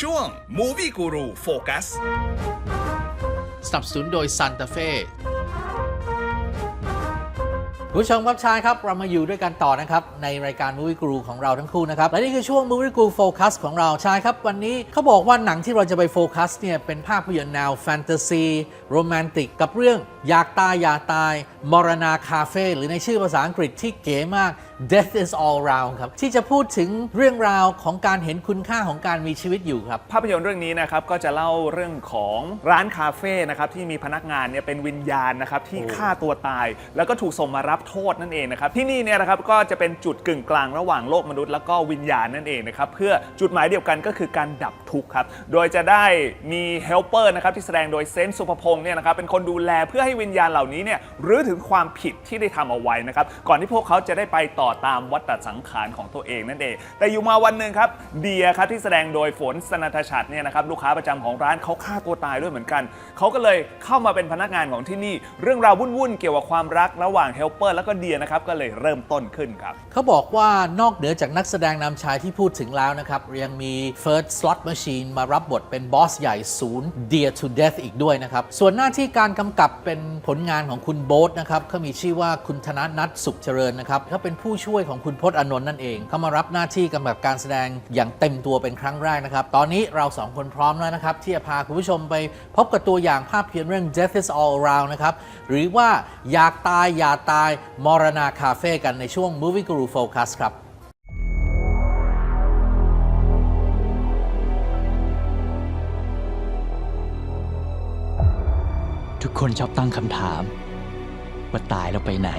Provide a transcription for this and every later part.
ช่วง Movie Guru Focus สนับสนุนโดยซันตาเฟ่ผู้ชมครับชายครับ เรามาอยู่ด้วยกันต่อนะครับ ในรายการ Movie Guru ของเราทั้งคู่นะครับ และนี่คือช่วง Movie Guru Focus ของเราชายครับ วันนี้เขาบอกว่าหนังที่เราจะไปโฟกัสเนี่ย เป็นภาพยนตร์แนวแฟนตาซีโรแมนติกกับเรื่องอยากตายอย่าตาย มรณาคาเฟ่หรือในชื่อภาษาอังกฤษที่เก๋มาก Death is all round ครับ ที่จะพูดถึงเรื่องราวของการเห็นคุณค่าของการมีชีวิตอยู่ครับ ภาพยนตร์เรื่องนี้นะครับก็จะเล่าเรื่องของร้านคาเฟ่นะครับที่มีพนักงานเนี่ยเป็นวิญญาณนะครับที่ฆ่าตัวตาย แล้วก็ถูกส่งมารับโทษนั่นเองนะครับที่นี่เนี่ยนะครับก็จะเป็นจุดกึ่งกลางระหว่างโลกมนุษย์ แล้วก็วิญญาณนั่นเองนะครับเพื่อจุดหมายเดียวกันก็คือการดับทุกข์ครับโดยจะได้มีเฮลเปอร์นะครับที่แสดงโดยเซนต์สุภพงศ์เนี่ยนะครับเป็นคนดูแลเพื่อให้วิญญาณเหล่านี้เนี่ยรื้อถึงความผิดที่ได้ทำเอาไว้นะครับ ก่อนที่พวกเขาจะได้ไปต่อตามวัฏสังขารของตัวเองนั่นเอง แต่อยู่มาวันหนึ่งครับเดียครับที่แสดงโดยฝนสนัทชัดเนี่ยนะครับลูกค้าประจำของร้านเขาฆ่าตัวตายด้วยเหมือนกัน เขาก็เลยเข้ามาเป็นพนักงานของที่นี่ เรื่องราววุ่นๆเกี่ยวกับความรักระหว่างเฮลเปอร์แล้วก็เดียนะครับก็เลยเริ่มต้นขึ้นครับเขาบอกว่านอกเหนือจากนักแสดงนำชายที่พูดถึงแล้วนะครับยังมี First Slot Machine มารับบทเป็นบอสใหญ่ศูนย์ Dear to Death อีกด้วยนะครับส่วนหน้าที่การกำกับเป็นผลงานของคุณโบ๊ทนะครับเขามีชื่อว่าคุณธนนัทสุขเจริญนะครับเขาเป็นผู้ช่วยของคุณพจน์อนนท์นั่นเองเขามารับหน้าที่กำกับการแสดงอย่างเต็มตัวเป็นครั้งแรกนะครับ ตอนนี้เราสองคนพร้อมแล้วนะครับ ที่จะพาคุณผู้ชมไปพบกับตัวอย่างภาพยนตร์เรื่อง Death is All Around นะครับหรือว่าอยากตายอย่าตายมรณาคาเฟ่กันในช่วง Movie Guru Focus ครับทุกคนชอบตั้งคำถาม ว่าตายแล้วไปไหน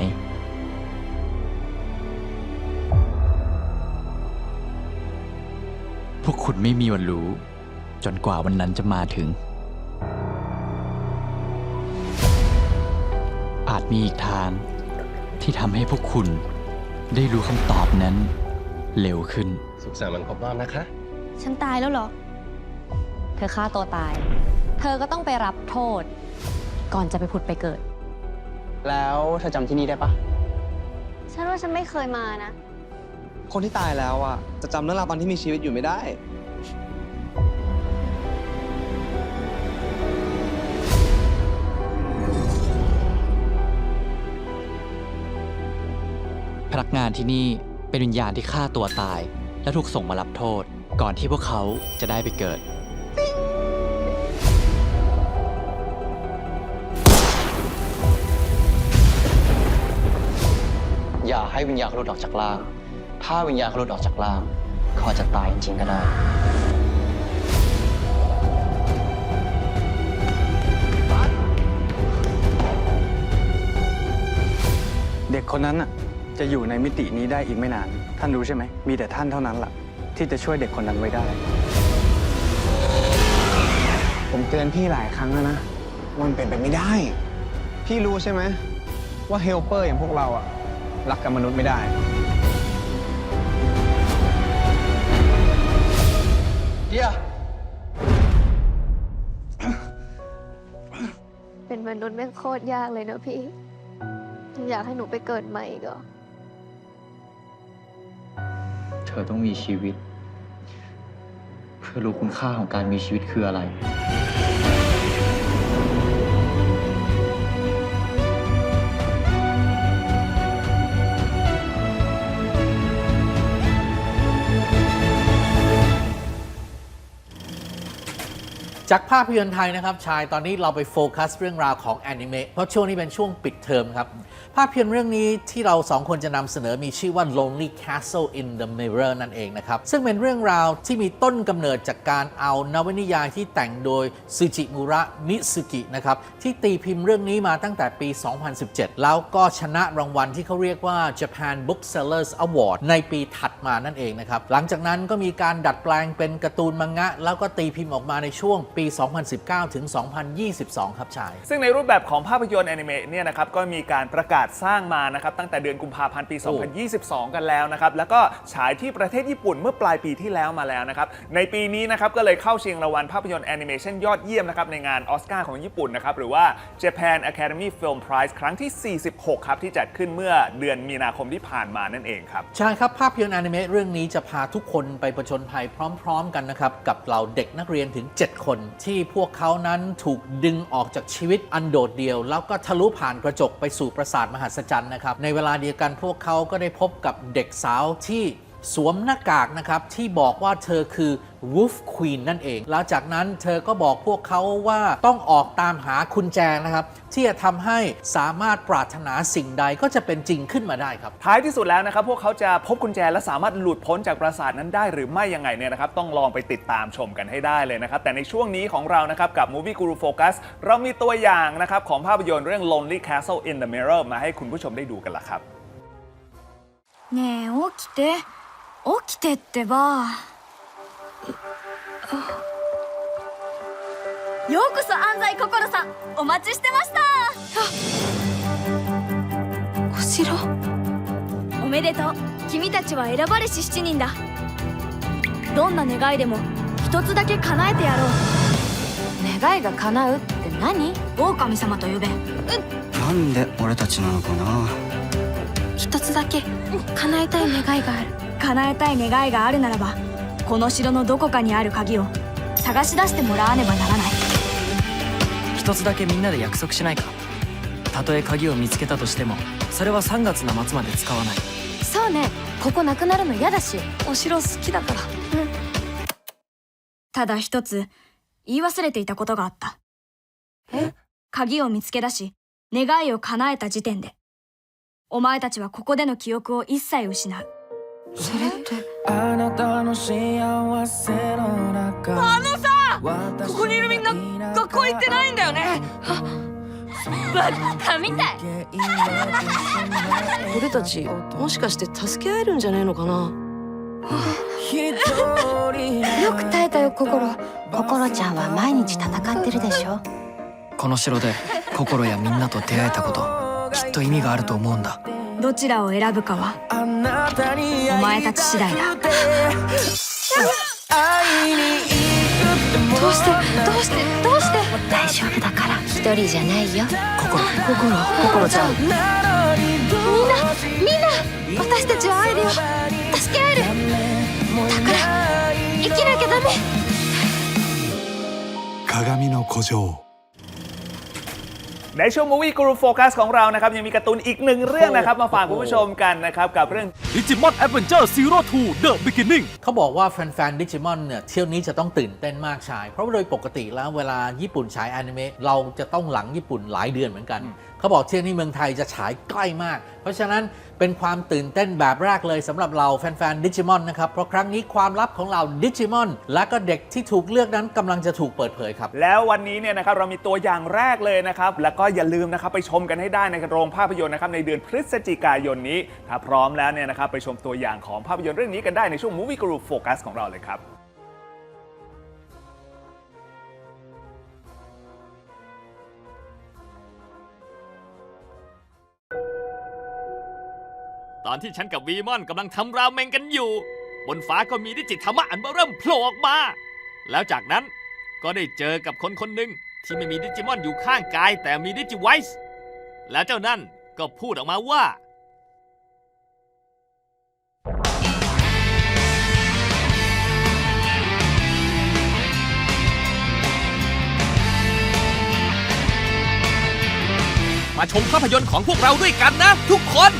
พวกคุณไม่มีวันรู้ จนกว่าวันนั้นจะมาถึง อาจมีอีกทางที่ทำให้พวกคุณได้รู้คำตอบนั้นเร็วขึ้น สุขสันต์วันครบรอบนะคะ ฉันตายแล้วเหรอ เธอฆ่าตัวตาย เธอก็ต้องไปรับโทษ ก่อนจะไปผุดไปเกิด แล้วเธอจำที่นี่ได้ปะฉันว่าฉันไม่เคยมานะ คนที่ตายแล้วอะ จะจำเรื่องราวตอนที่มีชีวิตอยู่ไม่ได้ พนักงานที่นี่เป็นวิญญาณที่ฆ่าตัวตาย และถูกส่งมารับโทษ ก่อนที่พวกเขาจะได้ไปเกิด วิญญาณเขาหลุดออกจากร่าง ถ้าวิญญาณเขาหลุดออกจากร่าง เขาอาจจะตายจริงๆก็ได้ เด็กคนนั้นน่ะจะอยู่ในมิตินี้ได้อีกไม่นาน ท่านรู้ใช่ไหม มีแต่ท่านเท่านั้นล่ะ ที่จะช่วยเด็กคนนั้นไว้ได้ ผมเตือนพี่หลายครั้งแล้วนะว่ามันเป็นไปไม่ได้ พี่รู้ใช่ไหมว่าเฮลเปอร์อย่างพวกเราอะ รักกับมนุษย์ไม่ได้ เดียเป็นมนุษย์แม่งโคตรยากเลยเนอะพี่ อยากให้หนูไปเกิดใหม่อีกเหรอเธอต้องมีชีวิต เพื่อรู้คุณค่าของการมีชีวิตคืออะไร จากภาพยนตร์ไทยนะครับชายตอนนี้เราไปโฟกัสเรื่องราวของแอนิเมะเพราะช่วงนี้เป็นช่วงปิดเทอมครับ ภาพยนตร์เรื่องนี้ที่เราสองคนจะนำเสนอมีชื่อว่า Lonely Castle in the Mirror นั่นเองนะครับ ซึ่งเป็นเรื่องราวที่มีต้นกำเนิดจากการเอานวนิยายที่แต่งโดยซูจิมุระมิสุกินะครับ ที่ตีพิมพ์เรื่องนี้มาตั้งแต่ปี 2017 แล้วก็ชนะรางวัลที่เขาเรียกว่า Japan Booksellers Award ในปีถัดมานั่นเองนะครับหลังจากนั้นก็มีการดัดแปลงเป็นการ์ตูนมังงะ แล้วก็ตีพิมพ์ออกมาในช่วงปี2019 ถึง 2022 ครับชาย ซึ่งในรูปแบบของภาพยนตร์แอนิเมะเนี่ยนะครับก็มีการประกาศสร้างมานะครับตั้งแต่เดือนกุมภาพันธ์ปีโอ้2022 กันแล้วนะครับแล้วก็ฉายที่ประเทศญี่ปุ่นเมื่อปลายปีที่แล้วมาแล้วนะครับในปีนี้นะครับก็เลยเข้าชิงรางวัลภาพยนตร์แอนิเมชันยอดเยี่ยมนะครับในงานออสการ์ของญี่ปุ่นนะครับหรือว่า Japan Academy Film Prize ครั้งที่ 46 ครับที่จัดขึ้นเมื่อเดือนมีนาคมที่ผ่านมานั่นเองครับใช่ครับภาพยนตร์อนิเมะเรื่องนี้จะพาทุกคนไปประชนภัยพร้อม ๆ กันนะครับกับเหล่าเด็กนักเรียนถึง 7 คนที่พวกเขานั้นถูกดึงออกจากชีวิตอันโดดเดี่ยว แล้วก็ทะลุผ่านกระจกไปสู่ปราสาทมหัศจรรย์นะครับในเวลาเดียวกันพวกเขาก็ได้พบกับเด็กสาวที่ สวมหน้ากากนะครับ ที่บอกว่าเธอคือ Wolf Queen นั่นเอง หลังจากนั้นเธอก็บอกพวกเขาว่าต้องออกตามหาคุณแจนะครับ ที่จะทำให้สามารถปรารถนาสิ่งใดก็จะเป็นจริงขึ้นมาได้ครับ ท้ายที่สุดแล้วนะครับ พวกเขาจะพบกุญแจและสามารถหลุดพ้นจากปราสาทนั้นได้หรือไม่ยังไงเนี่ยนะครับ ต้องลองไปติดตามชมกันให้ได้เลยนะครับ แต่ในช่วงนี้ของเรานะครับกับ Movie Guru Focus เรามีตัวอย่างนะครับของภาพยนตร์เรื่อง Lonely Castle in the Mirror มาให้คุณผู้ชมได้ดูกันละครับแงวคิดเด 起きてってば。ようこそ安西心さんお待ちしてました。お城おめでとう。君たちは選ばれし7人だ。どんな願いでも一つだけ叶えてやろう。願いが叶うって何？狼様と呼べ。なんで俺たちなのかな？一つだけ叶えたい願いがある叶えたい願いがあるならばこの城のどこかにある鍵を探し出してもらわねばならない。一つだけみんなで約束しないか。たとえ鍵を見つけたとしてもそれは3月の末まで使わない。そうね。ここなくなるの嫌だし。お城好きだから。うん。ただ一つ言い忘れていたことがあった。え？鍵を見つけ出し願いを叶えた時点で。お前たちはここでの記憶を一切失うそれって。あなたの幸せの中あのさここにいるみんな学校行ってないんだよね。バカみたい。俺たちもしかして助け合えるんじゃねえのかな？よく耐えたよ心。心ちゃんは毎日戦ってるでしょ？この城で心やみんなと出会えたこときっと意味があると思うんだどちらを選ぶかはお前たち次第だ。どうして？どうして？どうして？大丈夫だから。一人じゃないよ。心。心。心ちゃんみんなみんな私たちは会えるよ助け合える。だから生きなきゃダメ。鏡の古城 ในช่วง Movie Guru Focus ของเรานะครับยังมีการ์ตูนอีกหนึ่งเรื่องนะครับ มาฝากคุณผู้ชมกันนะครับ กับเรื่องดิจิมอนแอดเวนเจอร์ซีโร่ทูเดอะบิ๊กนิ่งเขาบอกว่าแฟนๆดิจิมอนเนี่ยเที่ยวนี้จะต้องตื่นเต้นมากชาย เพราะว่าโดยปกติแล้วเวลาญี่ปุ่นฉายอนิเมะเราจะต้องหลังญี่ปุ่นหลายเดือนเหมือนกัน เขาบอกเที่ยวนี้เมืองไทยจะฉายใกล้มาก เพราะฉะนั้น เป็นความตื่นเต้นแบบแรกเลยสำหรับเราแฟนๆดิจิมอนนะครับ เพราะครั้งนี้ความลับของเราดิจิมอนและก็เด็กที่ถูกเลือกนั้นกำลังจะถูกเปิดเผยครับ แล้ววันนี้เนี่ยนะครับเรามีตัวอย่างแรกเลยนะครับ แล้วก็อย่าลืมนะครับไปชมกันให้ได้ในโรงภาพยนตร์นะครับในเดือนพฤศจิกายนนี้ ถ้าพร้อมแล้วเนี่ยนะครับไปชมตัวอย่างของภาพยนตร์เรื่องนี้กันได้ในช่วง Movie Group Focus ของเราเลยครับ ตอนที่ฉันกับวีมอนกำลังทำราเมงกันอยู่ บนฟ้าก็มีดิจิตธรรมะอันเบ้อเริ่มโผล่ออกมา แล้วจากนั้นก็ได้เจอกับคนคนหนึ่งที่ไม่มีดิจิมอนอยู่ข้างกาย แต่มีดิจิไวส์แล้วเจ้านั่นก็พูดออกมาว่า มาชมภาพยนตร์ของพวกเราด้วยกันนะ ทุกคน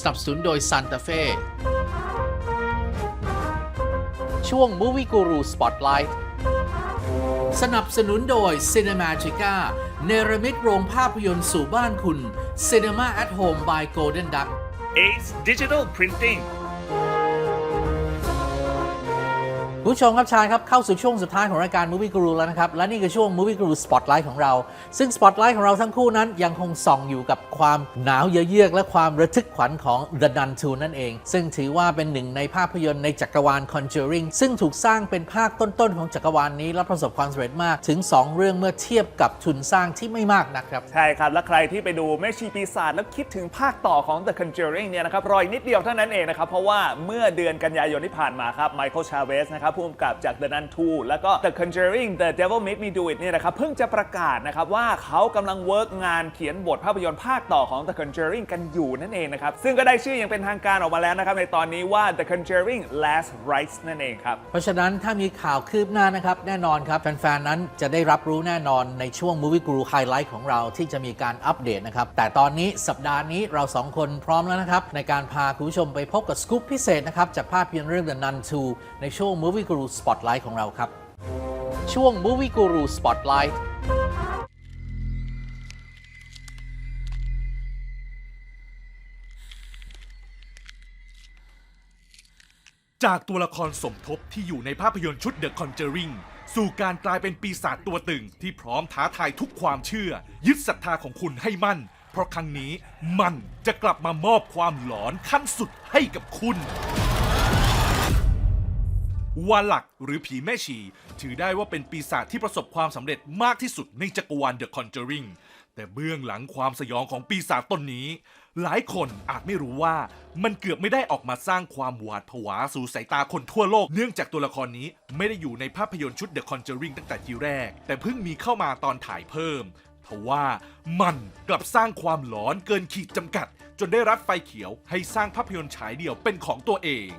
สนับสนุนโดย Santa Fe ช่วง Movie Guru Spotlight สนับสนุนโดย Cinematica เนรมิตโรงภาพยนตร์สู่บ้านคุณ Cinema at Home by Golden Duck Ace Digital Printing ผู้ชมครับชาญครับเข้าสู่ช่วงสุดท้ายของรายการ Movie Guru แล้วนะครับ และนี่คือช่วง Movie Guru Spotlight ของเรา ซึ่ง Spotlight ของเราทั้งคู่นั้นยังคงส่องอยู่กับความหนาวเยือกและความระทึกขวัญของ The Nun 2 นั่นเอง ซึ่งถือว่าเป็นหนึ่งในภาพยนตร์ในจักรวาล Conjuring ซึ่งถูกสร้างเป็นภาคต้นๆของจักรวาลนี้และประสบความสำเร็จมากถึง 2 เรื่องเมื่อเทียบกับทุนสร้างที่ไม่มากนะครับใช่ครับและใครที่ไปดูแม่ชีปีศาจแล้วคิดถึงภาคต่อของ The Conjuring เนี่ยนะครับรอยนิดเดียวเท่านั้นเองนะครับเพราะว่าเมื่อเดือนกันยายนที่ผ่านมาครับไมเคิลชาเวสนะครับผู้กำกับจาก The Nun 2 แล้วก็ The Conjuring The Devil Made Me Do It เนี่ยนะครับเพิ่งจะประกาศนะครับว่าเขากำลังเวิร์กงานเขียนบทภาพยนตร์ภาคต่อของ The Conjuring กันอยู่นั่นเองนะครับซึ่งก็ได้ชื่ออย่างเป็นทางการออกมาแล้วนะครับในตอนนี้ว่า The Conjuring Last Rites นั่นเองครับเพราะฉะนั้นถ้ามีข่าวคืบหน้านะครับแน่นอนครับแฟนๆนั้นจะได้รับรู้แน่นอนในช่วง Movie Guru Highlight ของเราที่จะมีการอัปเดตนะครับแต่ตอนนี้สัปดาห์นี้เราสองคนพร้อมแล้วนะครับในการพาคุณผู้ชมไปพบกับสกู๊ปพิเศษนะครับจากภาพยนตร์เรื่อง The Nun 2 ในช่วง Movie Guru Spotlight ของเราครับ ช่วง Movie Guru Spotlight จากตัวละครสมทบที่อยู่ในภาพยนตร์ชุด The Conjuring สู่การกลายเป็นปีศาจตัวตึงที่พร้อมท้าทายทุกความเชื่อ ยึดศรัทธาของคุณให้มั่น เพราะครั้งนี้มันจะกลับมามอบความหลอนขั้นสุดให้กับคุณ วาลักหรือผีแม่ชี ถือได้ว่าเป็นปีศาจที่ประสบความสำเร็จมากที่สุดในจักรวาล The Conjuring แต่เบื้องหลังความสยองของปีศาจตนนี้ หลายคนอาจไม่รู้ว่ามันเกือบไม่ได้ออกมาสร้างความหวาดผวาสู่สายตาคนทั่วโลก เนื่องจากตัวละครนี้ไม่ได้อยู่ในภาพยนตร์ชุด The Conjuring ตั้งแต่ทีแรก แต่เพิ่งมีเข้ามาตอนถ่ายเพิ่มทว่ามันกลับสร้างความหลอนเกินขีดจำกัด จนได้รับไฟเขียวให้สร้างภาพยนตร์ฉายเดี่ยวเป็นของตัวเอง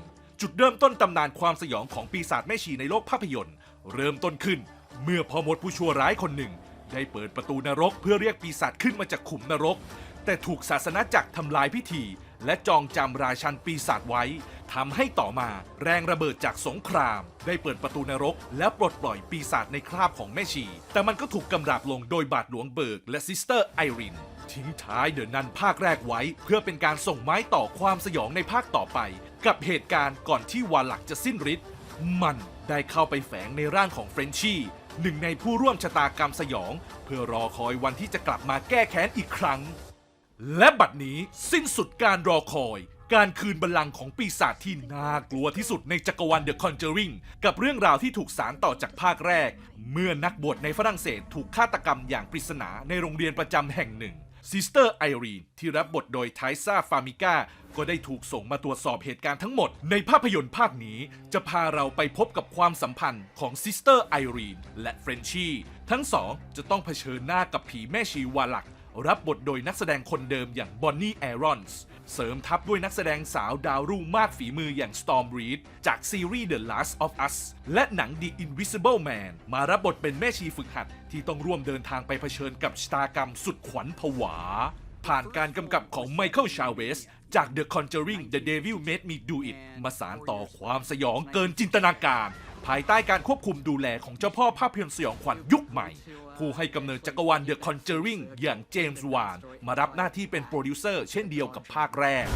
จุดเริ่มต้นตำนานความสยองของปีศาจแม่ชีในโลกภาพยนตร์ เริ่มต้นขึ้น เมื่อพ่อมดผู้ชั่วร้ายคนหนึ่ง ได้เปิดประตูนรกเพื่อเรียกปีศาจขึ้นมาจากขุมนรก แต่ถูกศาสนาจักรทำลายพิธี และจองจำราชันปีศาจไว้ทำให้ต่อมาแรงระเบิดจากสงคราม ได้เปิดประตูนรก และปลดปล่อยปีศาจในคราบของแม่ชี แต่มันก็ถูกกำราบลงโดยบาทหลวงเบิร์กและซิสเตอร์ไอรินทิ้งท้ายเดินนันภาคแรกไว้ เพื่อเป็นการส่งไม้ต่อความสยองในภาคต่อไป กับเหตุการณ์ก่อนที่วาลักจะสิ้นฤทธิ์มันได้เข้าไปแฝงในร่างของเฟรนชี่หนึ่งในผู้ร่วมชะตากรรมสยอง เพื่อรอคอยวันที่จะกลับมาแก้แค้นอีกครั้ง และบัดนี้สิ้นสุดการรอคอย การคืนบัลลังก์ของปีศาจที่น่ากลัวที่สุดในจักรวาล The Conjuring กับเรื่องราวที่ถูกสารต่อจากภาคแรก เมื่อนักบวชในฝรั่งเศสถูกฆาตกรรมอย่างปริศนาในโรงเรียนประจำแห่งหนึ่ง ซิสเตอร์ไอรีนที่รับบทโดยไทซ่าฟามิก้าก็ได้ถูกส่งมาตรวจสอบเหตุการณ์ทั้งหมด ในภาพยนตร์ภาคนี้ จะพาเราไปพบกับความสัมพันธ์ของซิสเตอร์ไอรีนและเฟรนชี่ทั้งสองจะต้องเผชิญหน้ากับผีแม่ชีวาลัก รับบทโดยนักแสดงคนเดิมอย่างบอนนี่แอรอนส์เสริมทัพด้วยนักแสดงสาวดาวรุ่งมากฝีมืออย่าง Storm Reed จากซีรีส์ The Last of Us และหนัง The Invisible Man มารับบทเป็นแม่ชีฝึกหัด ที่ต้องร่วมเดินทางไปเผชิญกับชะตากรรมสุดขวัญผวา ผ่านการกำกับของไมเคิลชาเวสจาก The Conjuring The Devil Made Me Do It มาสารต่อความสยองเกินจินตนาการ ภายใต้การควบคุมดูแลของเจ้าพ่อภาพยนตร์สยองขวัญยุคใหม่ ผู้ให้กำเนิดจักรวาลเดอะคอนเจอริงอย่างเจมส์วาน มารับหน้าที่เป็นโปรดิวเซอร์เช่นเดียวกับภาคแรก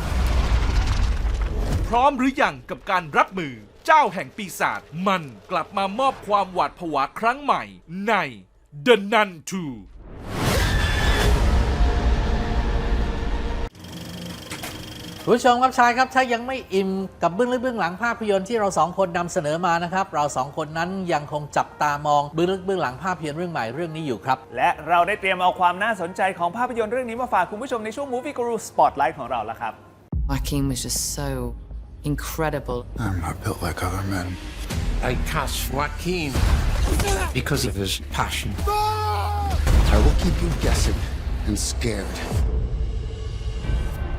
พร้อมหรืออยังกับการรับมือเจ้าแห่งปีศาจมันกลับมามอบความหวาดผวาครั้งใหม่ใน The Nun 2 คุณผู้ชมครับชายครับถ้ายังไม่อิ่มกับเบื้องลึกเบื้องหลังภาพยนตร์ที่เราสองคนนำเสนอมานะครับเราสองคนนั้นยังคงจับตามองเบื้องลึกเบื้องหลังภาพยนตร์เรื่องใหม่เรื่องนี้อยู่ครับ และเราได้เตรียมเอาความน่าสนใจของภาพยนตร์เรื่องนี้มาฝากคุณผู้ชมในช่วง Movie Guru Spotlight ของเราแล้วครับ Joaquin was just so incredible. I'm not built like other men. I cast Joaquin because of his passion. I will keep you guessing and scared.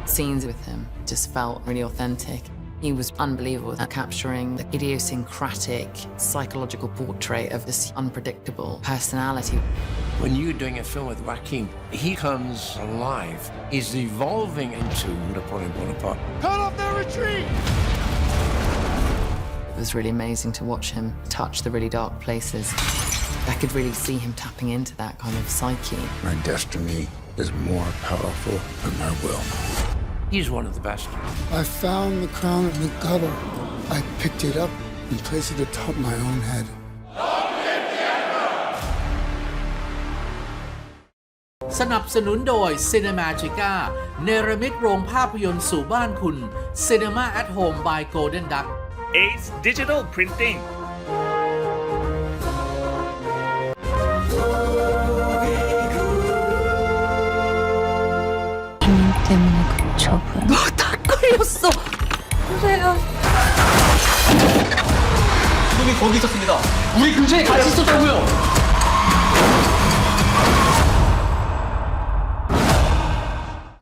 Scenes with him just felt really authentic. He was unbelievable at capturing the idiosyncratic psychological portrait of this unpredictable personality. When you're doing a film with Joaquin, he comes alive. He's evolving into Napoleon Bonaparte. Cut off their retreat! It was really amazing to watch him touch the really dark places. I could really see him tapping into that kind of psyche. My destiny is more powerful than my will. He's one of the best. I found the crown in the gutter. I picked it up and place it atop my own head. สนับสนุนโดย Cinemagica เนรมิตโรงภาพยนตร์สู่บ้านคุณ Cinema at Home by Golden Duck Ace Digital Printing 걸렸어. 그래요. 놈이 거기 있었습니다. 우리 근처에 같이 있었다고요.